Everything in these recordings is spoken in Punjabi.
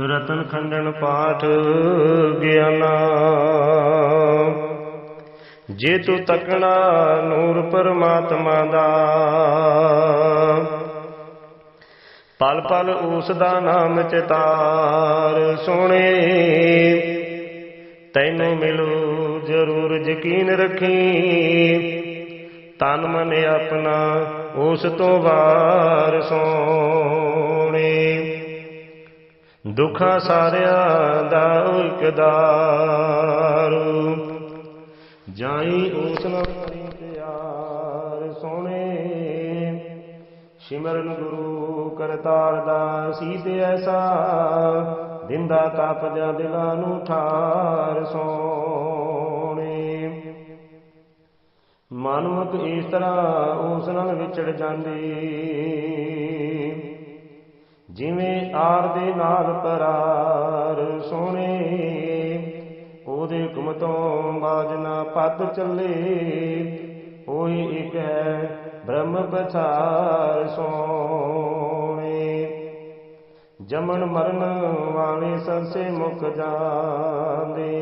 ਰਤਨ ਖੰਡਨ ਪਾਠ ਗਿਆਨਾ ਜੇ ਤੂੰ ਤਕਣਾ ਨੂਰ ਪਰਮਾਤਮਾ ਦਾ। ਪਲ ਪਲ ਉਸ ਦਾ ਨਾਮ ਚਿਤਾਰ ਸੁਣੇ। ਤੈਨੂੰ ਮਿਲੂ ਜ਼ਰੂਰ ਯਕੀਨ ਰੱਖੀ। ਤਨ ਮਨ ਆਪਣਾ ਉਸ ਤੋਂ ਵਾਰ ਸੋਣੇ। ਦੁਖਾਂ ਸਾਰਿਆਂ ਦਾ ਇਕਦਾਰੂ। ਜਾਈ ਉਸ ਨਾਲ ਕਰੀ ਪਿਆਰ ਸੋਹਣੇ। ਸਿਮਰਨ ਗੁਰੂ ਕਰਤਾਰ ਦਾ ਸੀਤ ਐਸਾ, ਦਿੰਦਾ ਤਪਦਿਆਂ ਦਿਲਾਂ ਨੂੰ ਠਾਰ ਸੋਹਣੇ। ਮਨਮੁਖ ਇਸ ਤਰ੍ਹਾਂ ਉਸ ਨਾਲ ਵਿਛੜ ਜਾਂਦੀ। ਜਿਵੇਂ ਆਰ ਦੇ ਨਾਲ ਪਰਾਰ ਸੋਹਣੇ, ਉਹਦੇ ਹੁਕਮ ਤੋਂ ਬਾਜਨਾ ਪੱਤ ਚੱਲੇ ਉਹੀ ਇੱਕ ਹੈ ਬ੍ਰਹਮ ਪਛਾਰ ਸੋਹਣੇ। ਜਮਨ ਮਰਨ ਵਾਲੇ ਸੰਸੇ ਮੁਖ ਜਾਂਦੇ।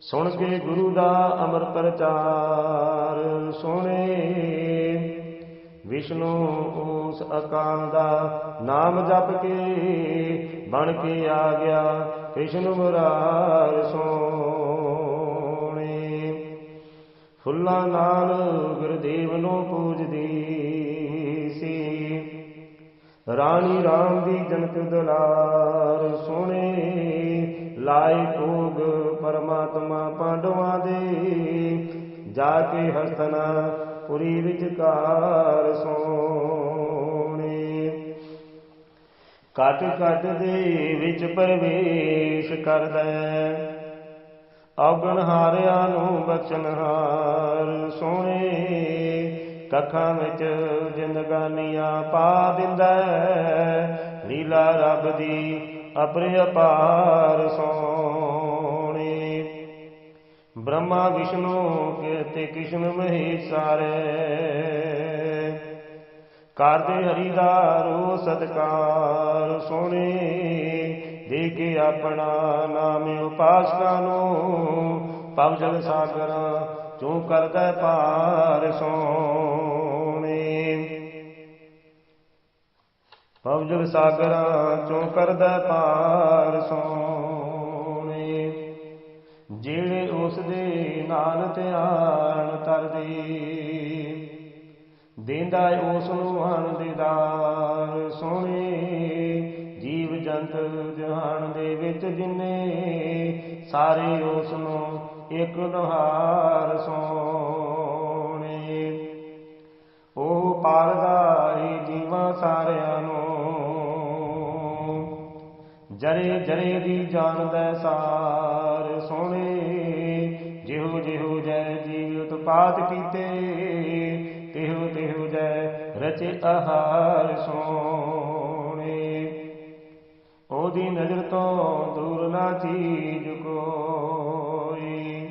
ਸੁਣ ਕੇ ਗੁਰੂ ਦਾ ਅਮਰ ਪ੍ਰਚਾਰ ਸੋਹਣੇ। ਵਿਸ਼ਨੂੰ ਉਸ ਅਕਾਲ ਦਾ ਨਾਮ ਜਪ ਕੇ ਬਣ ਕੇ ਆ ਗਿਆ, ਕ੍ਰਿਸ਼ਨ ਮੁਰਾਰ ਸੋਹਣੇ। ਫੁੱਲਾਂ ਨਾਲ ਗੁਰਦੇਵ ਨੂੰ ਪੂਜਦੀ ਸੀ। ਰਾਣੀ ਰਾਮ ਦੀ ਜਨਕ ਦੁਲਾਰ ਸੋਹਣੇ ਲਾਏ ਭੋਗ ਪਰਮਾਤਮਾ ਪਾਂਡਵਾਂ ਦੇ। ਜਾ ਕੇ ਹਸਤਨਾ ਪੁਰੀ ਵਿਚਕਾਰ ਸੋਣੇ। ਕਟ ਕਟ ਦੇ ਵਿੱਚ ਪ੍ਰਵੇਸ਼ ਕਰਦਾ ਔਗਣ ਹਾਰਿਆਂ ਨੂੰ ਬਚਨਹਾਰ ਸੋਹਣੇ ਕੱਖਾਂ ਵਿੱਚ ਜਿੰਦਗਾਨੀਆਂ ਪਾ ਦਿੰਦਾ ਲੀਲਾ ਰੱਬ ਦੀ ਅਪਰੇ ਅਪਾਰ ਸੋਹਣੇ। ਬ੍ਰਹਮਾ ਵਿਸ਼ਨੂੰ ਤੇ ਕ੍ਰਿਸ਼ਨ ਮਹੇਸ਼ ਸਾਰੇ। ਕਰਦੇ ਹਰੀ ਦਾ ਰੋ ਸਤਕਾਰ ਸੋਹਣੇ ਦੇ ਕੇ ਆਪਣਾ ਨਾਮ ਉਪਾਸਨਾ ਨੂੰ। ਪਵ ਜਲ ਸਾਗਰ, ਚੋਂ ਕਰਦਾ ਪਾਰ ਸੋਹਣੇ ਪਵ ਜਲ ਸਾਗਰਾਂ, ਚੋਂ ਕਰਦਾ ਪਾਰ ਸੋਹਣੇ ਜਿਹੜੇ ਉਸ ਦੇ ਨਾਲ ਧਿਆਨ ਤਰਦੇ, ਦੇਂਦਾ ਏ ਉਸ ਨੂੰ ਆਨ ਦੀਦਾਰ ਸੋਹਣੇ, ਜੀਵ ਜੰਤ ਜਹਾਨ ਦੇ ਵਿੱਚ ਜਿਨੇ, ਸਾਰੇ ਉਸ ਨੂੰ ਇੱਕ ਨਹਾਰ ਸੋਹਣੇ। ਉਹ ਪਾਰਦਾ ਏ ਜੀਵਾਂ ਸਾਰਿਆਂ ਨੂੰ, ਜਰੇ ਜਰੇ ਦੀ ਜਾਣਦਾ ਸਾਰ ਸੋਹਣੇ, ਜਿਹੋ ਜਿਹੋ ਜੈ ਜੀਵ ਉਤਪਾਤ ਕੀਤੇ, ਤਿਹੋ ਤਿਹੋ ਜੈ ਰਚੇ ਆਹਾਰ ਸੋਹਣੇ। ਉਹਦੀ ਨਜ਼ਰ ਤੋਂ ਦੂਰ ਨਾ ਚੀਜ਼ ਕੋਈ।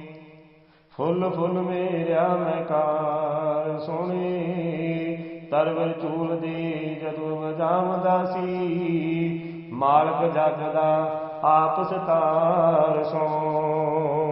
ਫੁੱਲ ਫੁੱਲ ਮੇਰਾ ਮਕਾਰ ਕਾਰ ਸੋਹਣੇ, ਤਰਵਰ ਚੂਲ ਦੇ ਜਦੋਂ ਵਜਾਵਦਾ ਸੀ, ਮਾਲਕ ਜਗ ਦਾ ਆਪ ਸਤਾਰ ਸੋ।